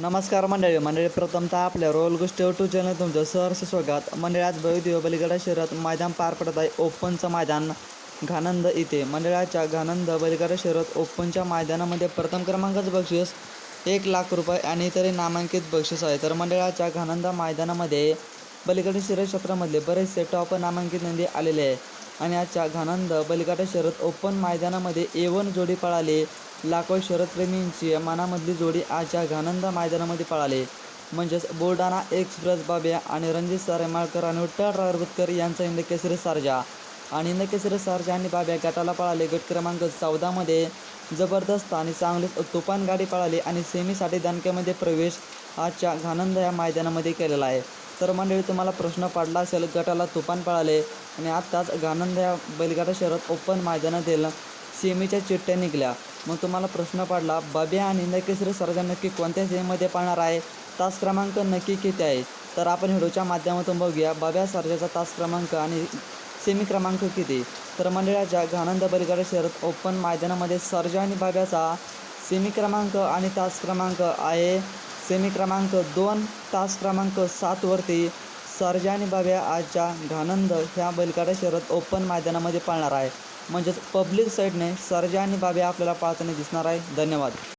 नमस्कार मंडळी मंडळी प्रथमतः आपल्या रोल गोष्टी टू चॅनल तुमचं सहर्ष स्वागत. मंडळी आज भव्य बलिगडा शहरात मैदान पार पडत आहे. ओपनचं मैदान घानंद इथे. मंडळाच्या घानंद बलिगडा शहरात ओपनच्या मैदानामध्ये प्रथम क्रमांकाचं बक्षीस एक लाख रुपये आणि इतरही नामांकित बक्षीस आहे. तर मंडळाच्या घानंद मैदानामध्ये बलिगडा शहर क्षेत्रामधले बरेचसे टॉप नामांकित नंदी आलेले आहे आणि आजच्या घानंद बलिगडा शहरात ओपन मैदानामध्ये ए वन जोडी पळाली. लाखो शरदप्रेमींची मनामधली जोडी आजच्या घानंद मैदानामध्ये पळाली. म्हणजेच बोर्डाना एक्सप्रेस बाब्या आणि रणजित सारेमाळकर आणि विठ्ठल रारबुतकर यांचा इंदकेसरी सारजा. आणि इंदकेसरी सारजा आणि बाब्या गटाला पळाले गट क्रमांक चौदामध्ये जबरदस्त आणि चांगलीच तुफान गाडी पळाली आणि सेमीसाठी दणक्यामध्ये प्रवेश आजच्या घानंद या मैदानामध्ये केलेला आहे. तर मंडळी तुम्हाला प्रश्न पडला असेल गटाला तुफान पळाले आणि आत्ताच गानंद या बैलगाडा शहरात ओपन मैदानातील सेमीच्या चिठ्ठ्या निघल्या. मग तुम्हाला प्रश्न पडला बबे आणि नकेसरी सरजा नक्की कोणत्या सेमीमध्ये पाळणार आहे? तास क्रमांक नक्की किती आहे? तर आपण व्हिडिओच्या माध्यमातून बघूया बब्या सरजाचा तास क्रमांक आणि सेमी क्रमांक किती? तर मंडळाच्या घानंद बैलगाडा शहरात ओपन मैदानामध्ये सरजा आणि बाब्याचा सेमी क्रमांक आणि तास क्रमांक आहे. सेमी क्रमांक दोन तास क्रमांक सातवरती सरजानी बाब्या आजच्या घानंद ह्या बैलगाडा शहरात ओपन मैदानामध्ये पाळणार आहे. म्हणजेच पब्लिक साईडने सरजानी आणि बाब्या आपल्याला पाळताना दिसणार आहे. धन्यवाद.